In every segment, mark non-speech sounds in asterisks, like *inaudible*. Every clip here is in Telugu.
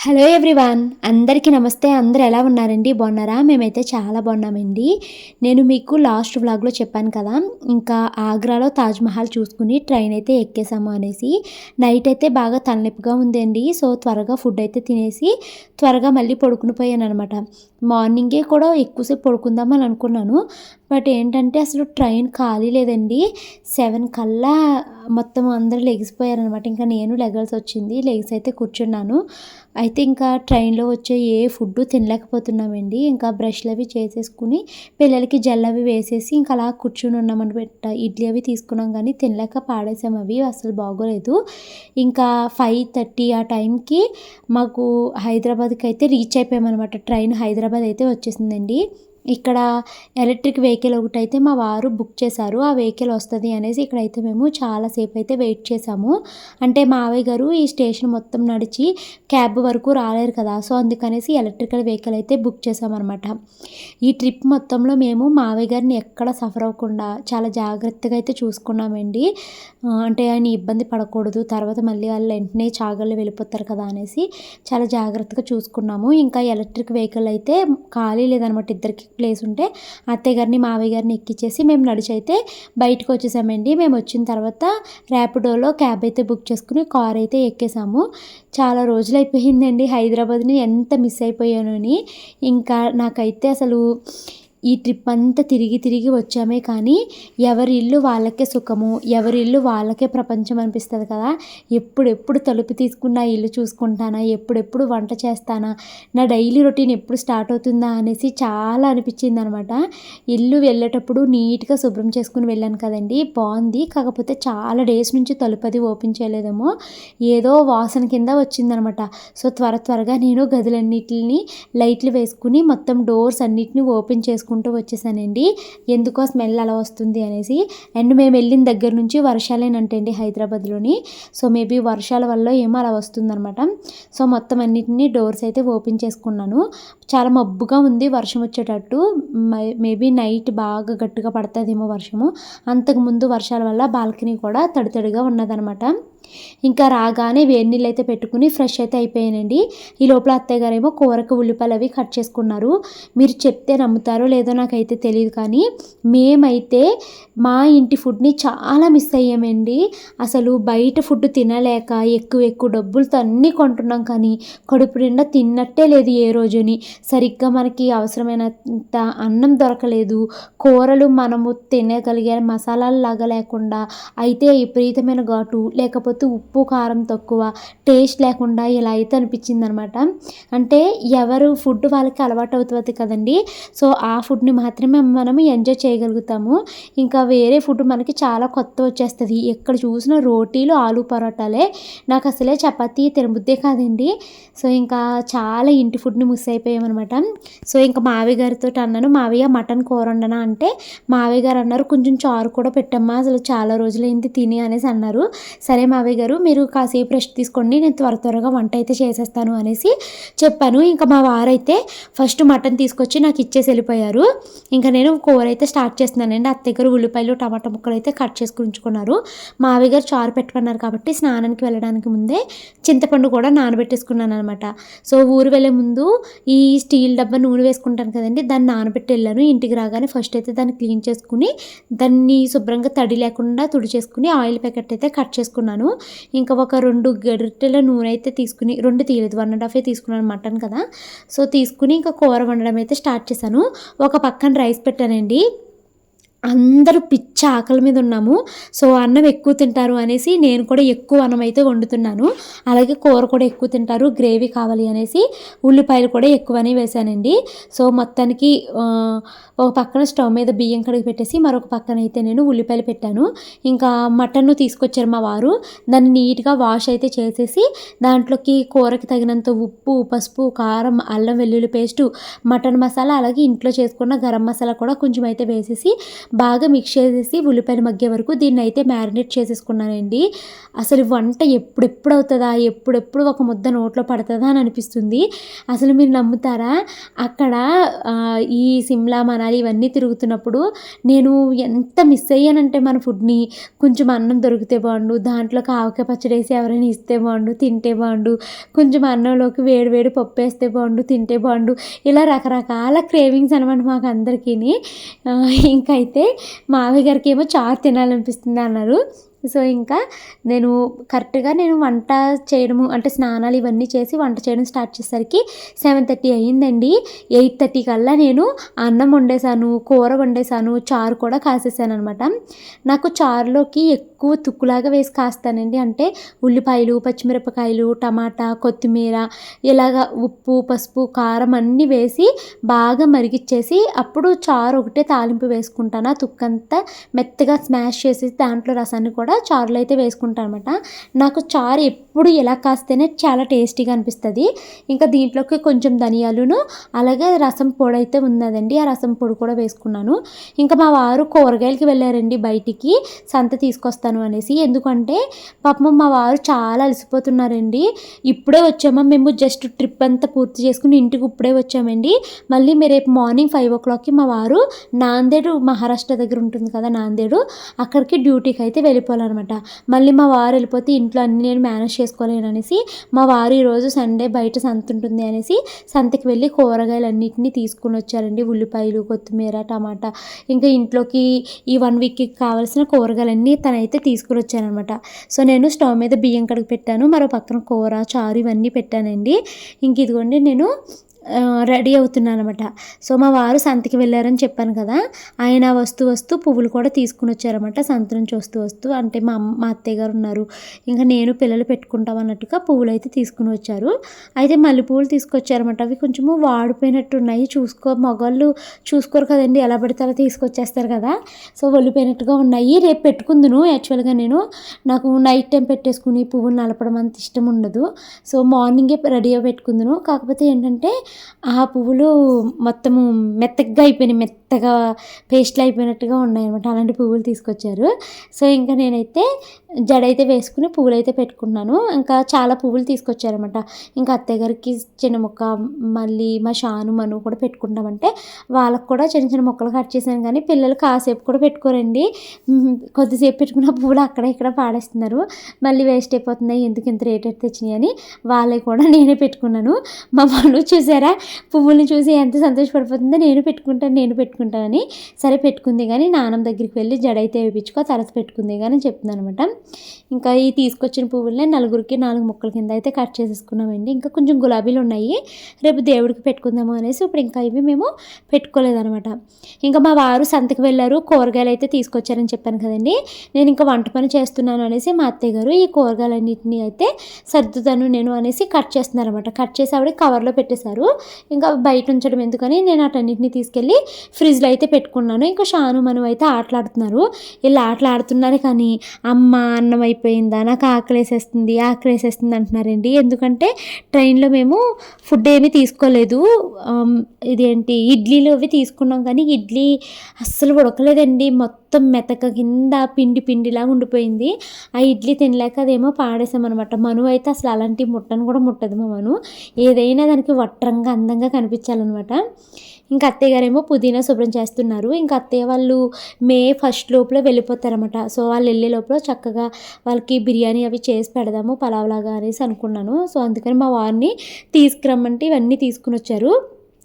హలో ఎవ్రీవాన్ అందరికీ నమస్తే. అందరు ఎలా ఉన్నారండి? బాగున్నారా? మేమైతే చాలా బాగున్నామండి. నేను మీకు లాస్ట్ వ్లాగ్లో చెప్పాను కదా ఇంకా ఆగ్రాలో తాజ్మహల్ చూసుకుని ట్రైన్ అయితే ఎక్కేసాము అనేసి. నైట్ అయితే బాగా తలనొప్పిగా ఉందండి. సో త్వరగా ఫుడ్ అయితే తినేసి త్వరగా మళ్ళీ పడుకుని పోయాను అనమాట మార్నింగే కూడా ఎక్కువసేపు పడుకుందామని అనుకున్నాను. బట్ ఏంటంటే అసలు ట్రైన్ ఖాళీ లేదండి. సెవెన్ కల్లా మొత్తం అందరూ లెగిసిపోయారనమాట ఇంకా నేను లెగాల్సి వచ్చింది. లెగిసి అయితే కూర్చున్నాను. అయితే ఇంకా ట్రైన్లో వచ్చే ఏ ఫుడ్ తినలేకపోతున్నామండి. ఇంకా బ్రష్లు అవి చేసేసుకుని పిల్లలకి జెల్ అవి వేసేసి ఇంకా అలా కూర్చుని ఉన్నామని పెట్ట ఇడ్లీ అవి తీసుకున్నాం కానీ తినలేక పాడేసాం. అవి అసలు బాగోలేదు. ఇంకా ఫైవ్ థర్టీ ఆ టైంకి మాకు హైదరాబాద్కి అయితే రీచ్ అయిపోయామన్నమాట. ట్రైన్ హైదరాబాద్ అయితే వచ్చేసిందండి. ఇక్కడ ఎలక్ట్రిక్ వెహికల్ ఒకటి అయితే మా వారు బుక్ చేశారు. ఆ వెహికల్ వస్తుంది అనేసి ఇక్కడైతే మేము చాలాసేపు అయితే వెయిట్ చేసాము అంటే మావయ్య గారు ఈ స్టేషన్ మొత్తం నడిచి క్యాబ్ వరకు రాలేరు కదా సో అందుకనేసి ఎలక్ట్రికల్ వెహికల్ అయితే బుక్ చేసామన్నమాట ఈ ట్రిప్ మొత్తంలో మేము మావయ్య గారిని ఎక్కడ సఫర్ అవ్వకుండా చాలా జాగ్రత్తగా అయితే చూసుకున్నామండి. అంటే ఆయన ఇబ్బంది పడకూడదు తర్వాత మళ్ళీ వాళ్ళు వెంటనే చాగళ్ళు వెళ్ళిపోతారు కదా అనేసి చాలా జాగ్రత్తగా చూసుకున్నాము. ఇంకా ఎలక్ట్రిక్ వెహికల్ అయితే ఖాళీ లేదనమాట ఇద్దరికి ప్లేస్ ఉంటే అత్తయ్య గారిని మావయ్య గారిని ఎక్కించేసి మేము నడిచైతే బయటకు వచ్చేసామండి. మేము వచ్చిన తర్వాత ర్యాపిడోలో క్యాబ్ అయితే బుక్ చేసుకుని కార్ అయితే ఎక్కేసాము. చాలా రోజులు అయిపోయిందండి హైదరాబాద్ని ఎంత మిస్ అయిపోయాను అని. ఇంకా నాకైతే అసలు ఈ ట్రిప్ అంతా తిరిగి తిరిగి వచ్చామే కానీ ఎవరి ఇల్లు వాళ్ళకే సుఖము ఎవరి ఇల్లు వాళ్ళకే ప్రపంచం అనిపిస్తుంది కదా. ఎప్పుడెప్పుడు తలుపు తీసుకున్న ఇల్లు చూసుకుంటానా ఎప్పుడెప్పుడు వంట చేస్తానా నా డైలీ రొటీన్ ఎప్పుడు స్టార్ట్ అవుతుందా అనేసి చాలా అనిపించింది అనమాట ఇల్లు వెళ్ళేటప్పుడు నీట్గా శుభ్రం చేసుకుని వెళ్ళాను కదండి. బాగుంది. కాకపోతే చాలా డేస్ నుంచి తలుపు అది ఓపెన్ చేయలేదేమో. ఏదో వాసన కింద వచ్చిందనమాట. సో త్వర త్వరగా నేను గదులన్నిటిని లైట్లు వేసుకుని మొత్తం డోర్స్ అన్నిటిని ఓపెన్ చేసుకుంటూ వచ్చేసానండి. ఎందుకో స్మెల్ అలా వస్తుంది అనేసి. అండ్ మేము వెళ్ళిన దగ్గర నుంచి వర్షాలేనంటండి హైదరాబాద్లోని. సో మేబీ వర్షాల వల్ల ఏమో అలా వస్తుందన్నమాట. సో మొత్తం అన్నిటిని డోర్స్ అయితే ఓపెన్ చేసుకున్నాను. చాలా మబ్బుగా ఉంది వర్షం వచ్చేటట్టు. మేబీ నైట్ బాగా గట్టిగా పడుతుందేమో వర్షము. అంతకుముందు వర్షాల వల్ల బాల్కనీ కూడా తడి తడిగా ఉన్నదనమాట ఇంకా రాగానే వేడి నీళ్ళు అయితే పెట్టుకుని ఫ్రెష్ అయితే అయిపోయానండి. ఈ లోపల అత్తయ్య గారేమో కూరకు ఉల్లిపాయలు అవి కట్ చేసుకున్నారు. మీరు చెప్తే నమ్ముతారో లేదో నాకైతే తెలియదు కానీ మేమైతే మా ఇంటి ఫుడ్ని చాలా మిస్ అయ్యామండి. అసలు బయట ఫుడ్ తినలేక ఎక్కువ ఎక్కువ డబ్బులతో అన్నీ కొంటున్నాం కానీ కడుపు నిండా తిన్నట్టే లేదు ఏ రోజుని. సరిగ్గా మనకి అవసరమైనంత అన్నం దొరకలేదు. కూరలు మనము తినగలిగే మసాలాలు లాగా లేకుండా అయితే విపరీతమైన ఘాటు. లేకపోతే ఉప్పు కారం తక్కువ టేస్ట్ లేకుండా ఇలా అయితే అనిపించింది అనమాట అంటే ఎవరు ఫుడ్ వాళ్ళకి అలవాటు అవుతుంది కదండి. సో ఆ ఫుడ్ని మాత్రమే మనం ఎంజాయ్ చేయగలుగుతాము. ఇంకా వేరే ఫుడ్ మనకి చాలా కొత్త వచ్చేస్తుంది. ఎక్కడ చూసినా రోటీలు ఆలు పరోటాలే. నాకు అసలే చపాతీ తినబుద్దే కాదండి. సో ఇంకా చాలా ఇంటి ఫుడ్ని మిస్ అయిపోయామన్నమాట సో ఇంకా మావయ్య గారితో అన్నాను మావయ్య మటన్ కూర వండనా? అంటే మావయ్య గారు అన్నారు కొంచెం చారు కూడా పెట్టమ్మా అసలు చాలా రోజులైంది తిని అనేసి అన్నారు. సరే మావయ్య గారు మీరు కాసేపు రెస్ట్ తీసుకోండి నేను త్వర త్వరగా వంట అయితే చేసేస్తాను అనేసి చెప్పాను. ఇంకా మా వారైతే ఫస్ట్ మటన్ తీసుకొచ్చి నాకు ఇచ్చేసి వెళ్ళిపోయారు. ఇంకా నేను కూర అయితే స్టార్ట్ చేస్తున్నానండి. అత్తయ్య గారు ఉల్లిపాయలు టమాటా ముక్కలు అయితే కట్ చేసుకుని ఉంచుకున్నారు మావయ్య గారు చారు పెట్టుకున్నారు కాబట్టి స్నానానికి వెళ్ళడానికి ముందే చింతపండు కూడా నానబెట్టేసుకున్నాను అనమాట సో ఊరు వెళ్ళే ముందు ఈ స్టీల్ డబ్బా నూనె వేసుకుంటాను కదండి దాన్ని నానబెట్టి వెళ్ళాను. ఇంటికి రాగానే ఫస్ట్ అయితే దాన్ని క్లీన్ చేసుకుని దాన్ని శుభ్రంగా తడి లేకుండా తుడి చేసుకుని ఆయిల్ ప్యాకెట్ అయితే కట్ చేసుకున్నాను. ఇంకా ఒక రెండు గరిటెల నూనె అయితే తీసుకుని రెండు తీయలేదు వన్ అండ్ హాఫే తీసుకున్నాను మటన్ కదా. సో తీసుకుని ఇంకా కూర వండడం అయితే స్టార్ట్ చేశాను. ఒక పక్కన రైస్ పెట్టానండి. అందరూ పిచ్చ ఆకలి మీద ఉన్నాము. సో అన్నం ఎక్కువ తింటారు అనేసి నేను కూడా ఎక్కువ అన్నం అయితే వండుతున్నాను. అలాగే కూర కూడా ఎక్కువ తింటారు గ్రేవీ కావాలి అనేసి ఉల్లిపాయలు కూడా ఎక్కువనే వేశానండి. సో మొత్తానికి ఒక పక్కన స్టవ్ మీద బియ్యం కడిగి పెట్టేసి మరొక పక్కన అయితే నేను ఉల్లిపాయలు పెట్టాను. ఇంకా మటన్ తీసుకొచ్చారు మా వారు. దాన్ని నీట్గా వాష్ అయితే చేసేసి దాంట్లోకి కూరకి తగినంత ఉప్పు పసుపు కారం అల్లం వెల్లుల్లి పేస్టు మటన్ మసాలా అలాగే ఇంట్లో చేసుకున్న గరం మసాలా కూడా కొంచెం అయితే వేసేసి బాగా మిక్స్ చేసేసి ఉల్లిపాయలు మగ్గే వరకు దీన్ని అయితే మ్యారినేట్ చేసేసుకున్నానండి. అసలు వంట ఎప్పుడెప్పుడు అవుతుందా ఎప్పుడెప్పుడు ఒక ముద్ద నోట్లో పడుతుందా అని అనిపిస్తుంది. అసలు మీరు నమ్ముతారా? అక్కడ ఈ సిమ్లా మనాలి ఇవన్నీ తిరుగుతున్నప్పుడు నేను ఎంత మిస్ అయ్యానంటే మన ఫుడ్ని. కొంచెం అన్నం దొరికితే బాగుండు దాంట్లో ఆవకాయ పచ్చడి వేసి ఎవరైనా ఇస్తే బాగుండు తింటే బాగుండు కొంచెం అన్నంలోకి వేడి వేడి పప్పు వేస్తే బాగుండు తింటే బాగుండు ఇలా రకరకాల క్రేవింగ్స్ అనమాట మాకు అందరికీ ఇంకైతే మావయ్య గారికి ఏమో చారు తినాలనిపిస్తుంది అన్నారు. సో ఇంకా నేను కరెక్ట్గా నేను వంట చేయడము అంటే స్నానాలు ఇవన్నీ చేసి వంట చేయడం స్టార్ట్ చేసేసరికి సెవెన్ థర్టీ అయ్యిందండి. ఎయిట్ థర్టీ కల్లా నేను అన్నం వండేసాను కూర వండేసాను చారు కూడా కాసేసాను అనమాట నాకు చారులోకి ఎక్కువ తుక్కులాగా వేసి కాస్తానండి. అంటే ఉల్లిపాయలు పచ్చిమిరపకాయలు టమాటా కొత్తిమీర ఇలాగ ఉప్పు పసుపు కారం అన్నీ వేసి బాగా మరిగిచ్చేసి అప్పుడు చారు ఒకటే తాలింపు వేసుకుంటాను. ఆ తుక్కంతా మెత్తగా స్మాష్ చేసి దాంట్లో రసాన్ని కూడా చారులో అయితే వేసుకుంటాను అనమాట నాకు చారు ఎప్పుడు ఎలా కాస్తేనే చాలా టేస్టీగా అనిపిస్తుంది. ఇంకా దీంట్లోకి కొంచెం ధనియాలును అలాగే రసం పొడి అయితే ఉన్నదండి. ఆ రసం పొడి కూడా వేసుకున్నాను. ఇంకా మా వారు కూరగాయలకి వెళ్ళారండి బయటికి సంత తీసుకొస్తాను అనేసి. ఎందుకంటే పాపం మా వారు చాలా అలసిపోతున్నారండి. ఇప్పుడే వచ్చామా మేము జస్ట్ ట్రిప్ అంతా పూర్తి చేసుకుని ఇంటికి ఇప్పుడే వచ్చామండి. మళ్ళీ మీరు రేపు మార్నింగ్ ఫైవ్ ఓ క్లాక్కి మా వారు నాందేడు మహారాష్ట్ర దగ్గర ఉంటుంది కదా నాందేడు అక్కడికి డ్యూటీకి అయితే వెళ్ళిపోవాలన్నమాట మళ్ళీ మా వారు వెళ్ళిపోతే ఇంట్లో అన్ని నేను మేనేజ్ చేసుకోలేను అనేసి మా వారు ఈరోజు సండే బయట సంత ఉంటుంది అనేసి సంతకి వెళ్ళి కూరగాయలు అన్నిటిని తీసుకుని వచ్చారండి. ఉల్లిపాయలు కొత్తిమీర టమాటా. ఇంకా ఇంట్లోకి ఈ వన్ వీక్కి కావాల్సిన కూరగాయలన్నీ తనైతే తీసుకుని వచ్చానమాట సో నేను స్టవ్ మీద బియ్యం కడిగి పెట్టాను. మరో పక్కన కూర చారు ఇవన్నీ పెట్టానండి. ఇంక ఇదిగోండి నేను రెడీ అవుతున్నాను అనమాట సో మా వారు సంతకి వెళ్ళారని చెప్పాను కదా ఆయన వస్తూ వస్తూ పువ్వులు కూడా తీసుకుని వచ్చారనమాట సంత నుంచి వస్తూ వస్తూ. అంటే మా అమ్మ మా అత్తయ్య గారు ఉన్నారు. ఇంకా నేను పిల్లలు పెట్టుకుంటాం అన్నట్టుగా పువ్వులు అయితే తీసుకుని వచ్చారు. అయితే మల్లె పువ్వులు అవి కొంచెము వాడిపోయినట్టు ఉన్నాయి చూసుకో మగవాళ్ళు చూసుకోరు కదండి. ఎలా పడితే అలా తీసుకొచ్చేస్తారు కదా. సో ఒలిపోయినట్టుగా ఉన్నాయి. రేపు పెట్టుకుందును యాక్చువల్గా నేను. నాకు నైట్ టైం పెట్టేసుకుని పువ్వులు నలపడం అంత ఇష్టం ఉండదు. సో మార్నింగే రెడీగా పెట్టుకుందును. కాకపోతే ఏంటంటే ఆ పువ్వులు మొత్తము మెత్తగా అయిపోయినాయి మెత్తగా పేస్ట్లు అయిపోయినట్టుగా ఉన్నాయి అనమాట అలాంటి పువ్వులు తీసుకొచ్చారు. సో ఇంకా నేనైతే జడ అయితే వేసుకుని పువ్వులు అయితే పెట్టుకున్నాను. ఇంకా చాలా పువ్వులు తీసుకొచ్చారనమాట ఇంకా అత్తయ్య గారికి చిన్న మొక్క మళ్ళీ మా షాను మను కూడా పెట్టుకుంటామంటే వాళ్ళకు కూడా చిన్న చిన్న మొక్కలు కట్ చేశాను. కానీ పిల్లలు కాసేపు కూడా పెట్టుకోరండి. కొద్దిసేపు పెట్టుకున్న పువ్వులు అక్కడ ఇక్కడ పాడేస్తున్నారు. మళ్ళీ వేస్ట్ అయిపోతున్నాయి. ఎందుకు ఇంత రేట్ తెచ్చినాయి అని వాళ్ళే కూడా *laughs* నేనే పెట్టుకున్నాను. మా వాళ్ళు చూసారా? పువ్వుల్ని చూసి ఎంత సంతోషపడిపోతుందో నేను పెట్టుకుంటాను నేను పెట్టుకుంటానని. సరే పెట్టుకుంది కానీ నాన్నమ్మ దగ్గరికి వెళ్ళి జడ అయితే వేయించుకో తరచు పెట్టుకుంది కానీ చెప్తుంది అనమాట ఇంకా ఈ తీసుకొచ్చిన పువ్వులనే నలుగురికి నాలుగు ముక్కల కింద అయితే కట్ చేసేసుకున్నామండి. ఇంకా కొంచెం గులాబీలు ఉన్నాయి. రేపు దేవుడికి పెట్టుకుందాము అనేసి ఇప్పుడు ఇంకా ఇవి మేము పెట్టుకోలేదనమాట ఇంకా మా వారు సంతకి వెళ్ళారు కూరగాయలు అయితే తీసుకొచ్చారని చెప్పాను కదండి. నేను ఇంకా వంట పని చేస్తున్నాను అనేసి మా అత్తయ్య గారు ఈ కూరగాయలన్నింటినీ అయితే సర్దుతాను నేను అనేసి కట్ చేస్తున్నారనమాట కట్ చేసి ఆవిడ కవర్లో పెట్టేశారు. ఇంకా బయట ఉంచడం ఎందుకని నేను అటన్నిటిని తీసుకెళ్ళి ఫ్రిడ్జ్లో అయితే పెట్టుకున్నాను. ఇంకా షాను మనం అయితే ఆటలాడుతున్నారు. వీళ్ళు ఆటలాడుతున్నారు కానీ అమ్మ అన్నం అయిపోయిందా? నాకు ఆకలేసేస్తుంది ఆకలేసేస్తుంది అంటున్నారండి. ఎందుకంటే ట్రైన్లో మేము ఫుడ్ ఏమీ తీసుకోలేదు. ఇదేంటి ఇడ్లీలు అవి తీసుకున్నాం కానీ ఇడ్లీ అస్సలు ఉడకలేదండి. మొత్తం మెతక కింద పిండి పిండిలా ఉండిపోయింది. ఆ ఇడ్లీ తినలేక అదేమో పాడేసామన్నమాట. మను అయితే అసలు అలాంటి ముట్టను కూడా ముట్టదు మా మను. ఏదైనా దానికి వట్రంగా అందంగా కనిపించాలన్నమాట. ఇంకా అత్తయ్య గారేమో పుదీనా శుభ్రం చేస్తున్నారు. ఇంకా అత్తయ్య వాళ్ళు మే ఫస్ట్ లోపల వెళ్ళిపోతారనమాట సో వాళ్ళు వెళ్ళే లోపల చక్కగా వాళ్ళకి బిర్యానీ అవి చేసి పెడదాము పలావ్ లాగా అనేసి అనుకున్నాను. సో అందుకని మా వారిని తీసుకురమ్మంటే ఇవన్నీ తీసుకుని వచ్చారు.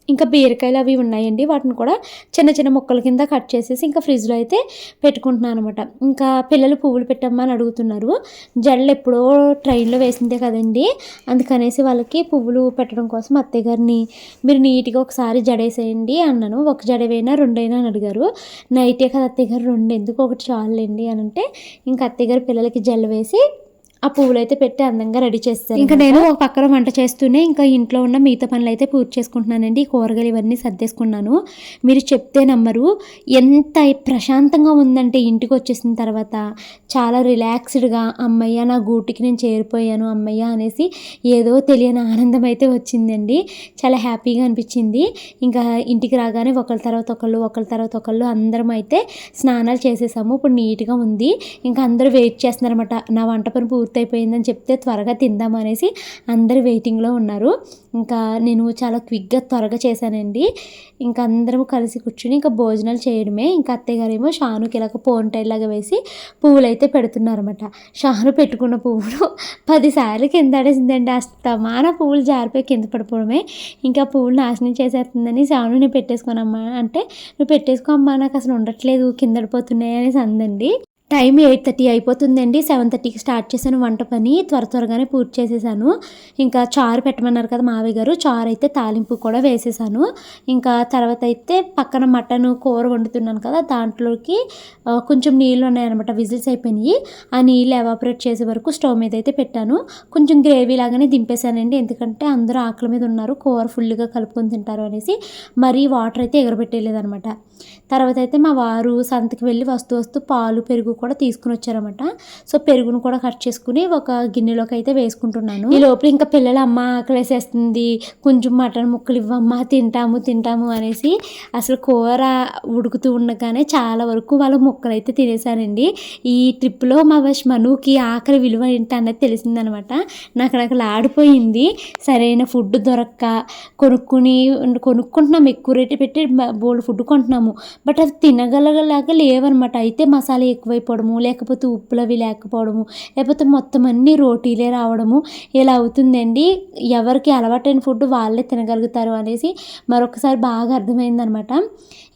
ఇంకా బీరకాయలు అవి ఉన్నాయండి. వాటిని కూడా చిన్న చిన్న ముక్కల కింద కట్ చేసేసి ఇంకా ఫ్రిడ్జ్లో అయితే పెట్టుకుంటున్నాను అనమాట ఇంకా పిల్లలు పువ్వులు పెట్టమ్మని అడుగుతున్నారు. జడలు ఎప్పుడో ట్రైన్లో వేసిందే కదండి. అందుకనేసి వాళ్ళకి పువ్వులు పెట్టడం కోసం అత్తయ్య గారిని మీరు నీట్గా ఒకసారి జడేసేయండి అన్నాను. ఒక జడవైనా రెండైనా అని అడిగారు. నైటే కదా అత్తయ్య గారు రెండు. ఎందుకు? ఒకటి చాలండి అని అంటే ఇంకా అత్తయ్య గారు పిల్లలకి జడ వేసి ఆ పువ్వులు అయితే పెట్టి అందంగా రెడీ చేస్తారు. ఇంకా నేను ఒక పక్కన వంట చేస్తూనే ఇంకా ఇంట్లో ఉన్న మిగతా పనులు అయితే పూర్తి చేసుకుంటున్నానండి. ఈ కూరగాయలు ఇవన్నీ సర్దేసుకున్నాను. మీరు చెప్తే నమ్మరు. ఎంత ప్రశాంతంగా ఉందంటే ఇంటికి వచ్చేసిన తర్వాత చాలా రిలాక్స్డ్గా అమ్మయ్య నా గూటికి నేను చేరిపోయాను అమ్మయ్య అనేసి ఏదో తెలియని ఆనందం అయితే వచ్చిందండి. చాలా హ్యాపీగా అనిపించింది. ఇంకా ఇంటికి రాగానే ఒకళ్ళ తర్వాత ఒకళ్ళు ఒకళ్ళ తర్వాత ఒకళ్ళు అందరం అయితే స్నానాలు చేసేసాము. ఇప్పుడు నీట్గా ఉంది. ఇంకా అందరూ వెయిట్ చేస్తున్నారన్నమాట. నా వంట పని పూర్తయిపోయిందని చెప్తే త్వరగా తిందాం అనేసి అందరూ వెయిటింగ్లో ఉన్నారు. ఇంకా నేను చాలా క్విక్గా త్వరగా చేశానండి. ఇంకా అందరం కలిసి కూర్చుని ఇంకా భోజనాలు చేయడమే. ఇంకా అత్తయ్య గారేమో షానుకి ఇలాగ పోంటైలాగా వేసి పువ్వులు అయితే పెడుతున్నారన్నమాట. షాను పెట్టుకున్న పువ్వులు *laughs* పదిసార్లు కింద ఆడేసిందండి. అస్తమాన పువ్వులు జారిపోయి కింద పడిపోవడమే. ఇంకా పువ్వులు నాశనం చేసేస్తుందని షాను నేను పెట్టేసుకోనమ్మా అంటే నువ్వు పెట్టేసుకోమ్మా నాకు అసలు ఉండట్లేదు కింద పడిపోతున్నాయి అనేసి అందండి. టైం ఎయిట్ థర్టీ అయిపోతుందండి. సెవెన్ థర్టీకి స్టార్ట్ చేశాను వంట పని. త్వర త్వరగానే పూర్తి చేసేసాను. ఇంకా చారు పెట్టమన్నారు కదా మావయ్య గారు చారు అయితే తాలింపు కూడా వేసేసాను. ఇంకా తర్వాత అయితే పక్కన మటన్ కూర వండుతున్నాను కదా దాంట్లోకి కొంచెం నీళ్ళు ఉన్నాయన్నమాట విజిల్స్ అయిపోయినాయి. ఆ నీళ్ళు ఎవాపరేట్ చేసే వరకు స్టవ్ మీద అయితే పెట్టాను. కొంచెం గ్రేవీ లాగానే దింపేశానండి. ఎందుకంటే అందరూ ఆకలి మీద ఉన్నారు కూర ఫుల్గా కలుపుకొని తింటారు అనేసి. మరీ వాటర్ అయితే ఎగరబెట్టేయలేదనమాట తర్వాత అయితే మా వారు సంతకి వెళ్ళి వస్తూ వస్తూ పాలు పెరుగు కూడా తీసుకుని వచ్చారనమాట సో పెరుగును కూడా కట్ చేసుకుని ఒక గిన్నెలోకి అయితే వేసుకుంటున్నాను. ఈ లోపల ఇంకా పిల్లలు అమ్మ ఆకలి వేసేస్తుంది కొంచెం మటన్ ముక్కలు ఇవ్వమ్మా తింటాము తింటాము అనేసి అసలు కూర ఉడుకుతూ ఉండగానే చాలా వరకు వాళ్ళ ముక్కలు అయితే తినేశానండి. ఈ ట్రిప్లో మా మనుకి ఆకలి విలువ ఏంటి అన్నది తెలిసిందనమాట నాకు నాకు ఆడిపోయింది. సరైన ఫుడ్ దొరక్క కొనుక్కుని కొనుక్కుంటున్నాము ఎక్కువ రేటు పెట్టి బోల్డ్ ఫుడ్ కొంటున్నాము బట్ అది తినగలగలాగా లేవన్నమాట అయితే మసాలా ఎక్కువైపోవడము లేకపోతే ఉప్పులు అవి లేకపోవడము లేకపోతే మొత్తం అన్ని రోటీలే రావడము ఇలా అవుతుందండి. ఎవరికి అలవాటైన ఫుడ్ వాళ్ళే తినగలుగుతారు అనేసి మరొకసారి బాగా అర్థమైందనమాట.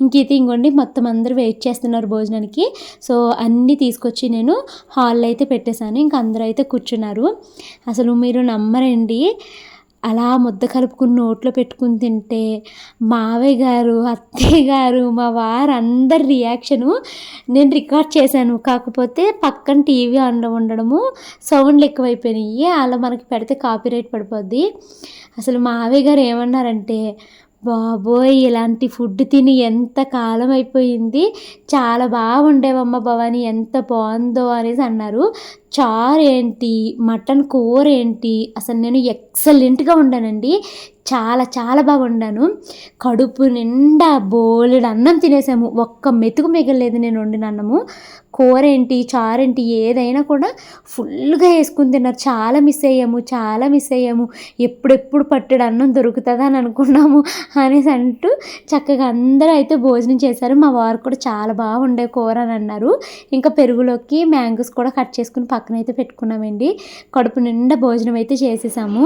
ఇంకైతే ఇంకోండి మొత్తం అందరూ వెయిట్ చేస్తున్నారు భోజనానికి. సో అన్నీ తీసుకొచ్చి నేను హాల్లో అయితే పెట్టేశాను. ఇంక అందరూ అయితే కూర్చున్నారు. అసలు మీరు నమ్మరండి. అలా ముద్ద కలుపుకుని నోట్లో పెట్టుకుని తింటే మావయ్య గారు అత్తయ్య గారు మా వారు అందరి రియాక్షను నేను రికార్డ్ చేశాను. కాకపోతే పక్కన టీవీ అండ ఉండడము సౌండ్లు ఎక్కువైపోయినాయి. అలా మనకి పెడితే కాపీరైట్ పడిపోద్ది. అసలు మావయ్య గారు ఏమన్నారంటే బాబోయ్ ఇలాంటి ఫుడ్ తిని ఎంత కాలం అయిపోయింది? చాలా బాగా ఉండేవమ్మ భవాని ఎంత బాగుందో అనేసి అన్నారు. చారు ఏంటి మటన్ కూర ఏంటి అసలు నేను ఎక్సలెంట్గా ఉండానండి. చాలా చాలా బాగా వండాను కడుపు నిండా బోలెడు అన్నం తినేసాము. ఒక్క మెతుకు మిగలేదు నేను వండిన అన్నము. కూర ఏంటి చారేంటి ఏదైనా కూడా ఫుల్గా వేసుకుని తిన్నారు. చాలా మిస్ అయ్యాము చాలా మిస్ అయ్యాము. ఎప్పుడెప్పుడు పట్టెడు అన్నం దొరుకుతుందా అని అనుకున్నాము అనేసి అంటూ చక్కగా అందరూ అయితే భోజనం చేశారు. మా వారు కూడా చాలా బాగా ఉండే కూర అని అన్నారు. ఇంకా పెరుగులోకి మ్యాంగోస్ కూడా కట్ చేసుకుని పక్కన అయితే పెట్టుకున్నామండి. కడుపు నిండా భోజనం అయితే చేసేసాము.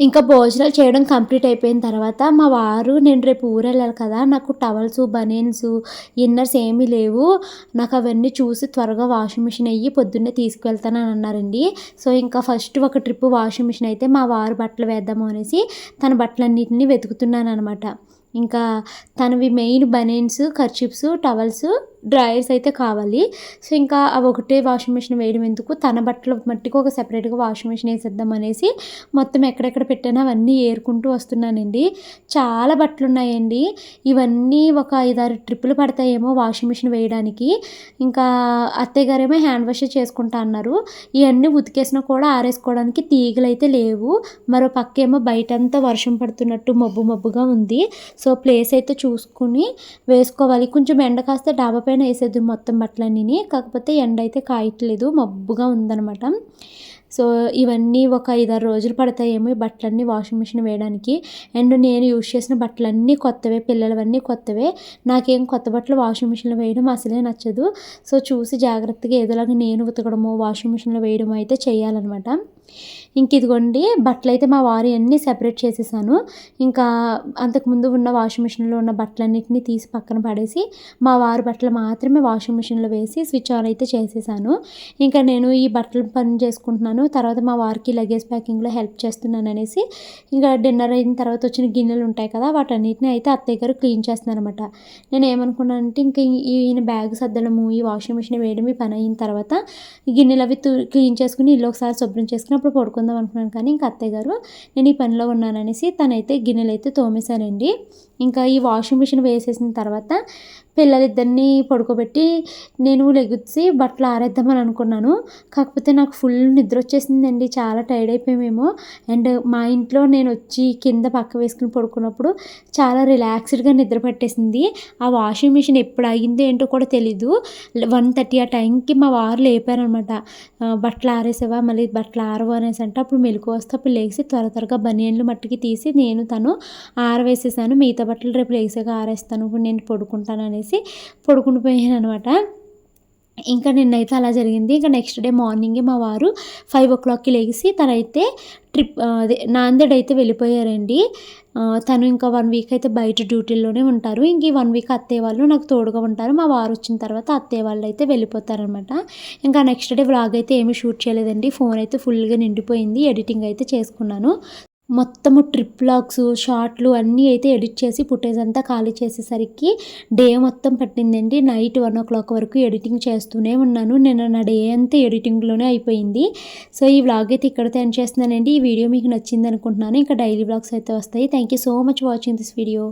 ఇంకా భోజనాలు చేయడం కంప్లీట్ అయిపోయిన తర్వాత మా వారు నేను రేపు ఊరెళ్ళాలి కదా నాకు టవల్స్ బనీన్స్ ఇన్నర్స్ ఏమీ లేవు. నాకు అవన్నీ చూసి త్వరగా వాషింగ్ మిషన్ అయ్యి పొద్దున్నే తీసుకువెళ్తానని అన్నారండి. సో ఇంకా ఫస్ట్ ఒక ట్రిప్ వాషింగ్ మిషన్ అయితే మా వారు బట్టలు వేద్దాము అనేసి తన బట్టలన్నింటినీ వెతుకుతున్నాను అనమాట ఇంకా తనవి main banians kerchiefs towels dryers అయితే కావాలి. సో ఇంకా అవి ఒకటే వాషింగ్ మిషన్ వేయడం ఎందుకు? తన బట్టలు మట్టికి ఒక సెపరేట్గా వాషింగ్ మిషన్ వేసేద్దాం అనేసి మొత్తం ఎక్కడెక్కడ పెట్టానో అవన్నీ ఏరుకుంటూ వస్తున్నానండి. చాలా బట్టలు ఉన్నాయండి. ఇవన్నీ ఒక ఐదారు ట్రిప్పులు పడతాయేమో వాషింగ్ మిషన్ వేయడానికి. ఇంకా అత్తయ్య గారేమో హ్యాండ్ వాష్ చేసుకుంటా అన్నారు. ఇవన్నీ ఉతికేసినా కూడా ఆరేసుకోవడానికి తీగలు అయితే లేవు. మరో పక్క ఏమో బయటంతా వర్షం పడుతున్నట్టు మబ్బు మబ్బుగా ఉంది. సో ప్లేస్ అయితే చూసుకుని వేసుకోవాలి. కొంచెం ఎండ కాస్తే డాబా పైన వేసేద్దు మొత్తం బట్టలన్నీ కాకపోతే ఎండ అయితే కాయట్లేదు మబ్బుగా ఉందనమాట సో ఇవన్నీ ఒక ఐదారు రోజులు పడతాయేమో ఈ బట్టలన్నీ వాషింగ్ మిషన్ వేయడానికి. అండ్ నేను యూజ్ చేసిన బట్టలన్నీ కొత్తవే పిల్లలవన్నీ కొత్తవే. నాకేం కొత్త బట్టలు వాషింగ్ మిషన్లో వేయడం అసలే నచ్చదు. సో చూసి జాగ్రత్తగా ఏదోలాగా నేను ఉతకడము వాషింగ్ మిషన్లో వేయడం అయితే చేయాలన్నమాట ఇంక ఇదిగోండి బట్టలు అయితే మా వారి అన్నీ సెపరేట్ చేసేసాను. ఇంకా అంతకుముందు ఉన్న వాషింగ్ మిషన్లో ఉన్న బట్టలన్నిటిని తీసి పక్కన పడేసి మా వారి బట్టలు మాత్రమే వాషింగ్ మిషన్లో వేసి స్విచ్ ఆన్ అయితే చేసేసాను. ఇంకా నేను ఈ బట్టలు పని చేసుకుంటున్నాను. తర్వాత మా వారికి లగేజ్ ప్యాకింగ్లో హెల్ప్ చేస్తున్నాను అనేసి ఇంకా డిన్నర్ అయిన తర్వాత వచ్చిన గిన్నెలు ఉంటాయి కదా వాటన్నిటిని అయితే అత్తయ్య గారు క్లీన్ చేస్తున్నారు అనమాట నేను ఏమనుకున్నానంటే ఇంకా ఈయన బ్యాగ్ సర్దడము ఈ వాషింగ్ మిషన్ వేయడం ఈ పని అయిన తర్వాత గిన్నెలు అవి క్లీన్ చేసుకుని ఇల్లు ఒకసారి శుభ్రం చేసుకుని అప్పుడు పడుకుందాం అనుకున్నాను. కానీ ఇంకా అత్తయ్య గారు నేను ఈ పనిలో ఉన్నాననేసి తనైతే గిన్నెలు అయితే తోమేశానండి ఇంకా ఈ వాషింగ్ మిషన్ వేసేసిన తర్వాత పిల్లలిద్దరిని పడుకోబెట్టి నేను లెగుచ్చి బట్టలు ఆరేద్దామని అనుకున్నాను. కాకపోతే నాకు ఫుల్ నిద్ర వచ్చేసిందండి చాలా టైర్డ్ అయిపోయామేమో. అండ్ మా ఇంట్లో నేను వచ్చి కింద పక్క వేసుకుని పడుకున్నప్పుడు చాలా రిలాక్స్డ్గా నిద్ర పట్టేసింది. ఆ వాషింగ్ మిషన్ ఎప్పుడు ఆగిందో ఏంటో కూడా తెలీదు. వన్ థర్టీ ఆ టైంకి మా వారు లేపారనమాట. బట్టలు ఆరేసావా? మళ్ళీ బట్టలు ఆరవు అనేసి అంటే అప్పుడు మెలకు వస్తే అప్పుడు లేచి త్వర త్వరగా బనియన్లు మట్టికి తీసి నేను తను ఆరవేసేసాను. మిగతా బట్టలు రేపు లేచాక ఆరేస్తాను. ఇప్పుడు నేను పడుకుంటాను అనేసి పడుకుని పోయాను అనమాట ఇంకా నిన్నైతే అలా జరిగింది. ఇంకా నెక్స్ట్ డే మార్నింగే మా వారు ఫైవ్ ఓ క్లాక్కి లేచి తనైతే ట్రిప్ అదే నాందేడ్ అయితే వెళ్ళిపోయారండి. తను ఇంకా వన్ వీక్ అయితే బయట డ్యూటీల్లోనే ఉంటారు. ఇంక ఈ వన్ వీక్ అత్తయ్య వాళ్ళు నాకు తోడుగా ఉంటారు. మా వారు వచ్చిన తర్వాత అత్తయ్య వాళ్ళు అయితే వెళ్ళిపోతారనమాట ఇంకా నెక్స్ట్ డే వ్లాగ్ అయితే ఏమీ షూట్ చేయలేదండి. ఫోన్ అయితే ఫుల్గా నిండిపోయింది. ఎడిటింగ్ అయితే చేసుకున్నాను. మొత్తము ట్రిప్ లాగ్స్ షార్ట్లు అన్నీ అయితే ఎడిట్ చేసి ఫుటేజ్ అంతా ఖాళీ చేసేసరికి డే మొత్తం పట్టిందండి. నైట్ వన్ ఓ క్లాక్ వరకు ఎడిటింగ్ చేస్తూనే ఉన్నాను. నేను నా డే అంతా ఎడిటింగ్లోనే అయిపోయింది. సో ఈ వ్లాగ్ అయితే ఇక్కడితో ఎండ్ చేస్తున్నానండి. ఈ వీడియో మీకు నచ్చింది అనుకుంటున్నాను ఇంకా డైలీ వ్లాగ్స్ అయితే వస్తాయి. Thank you so much watching this video.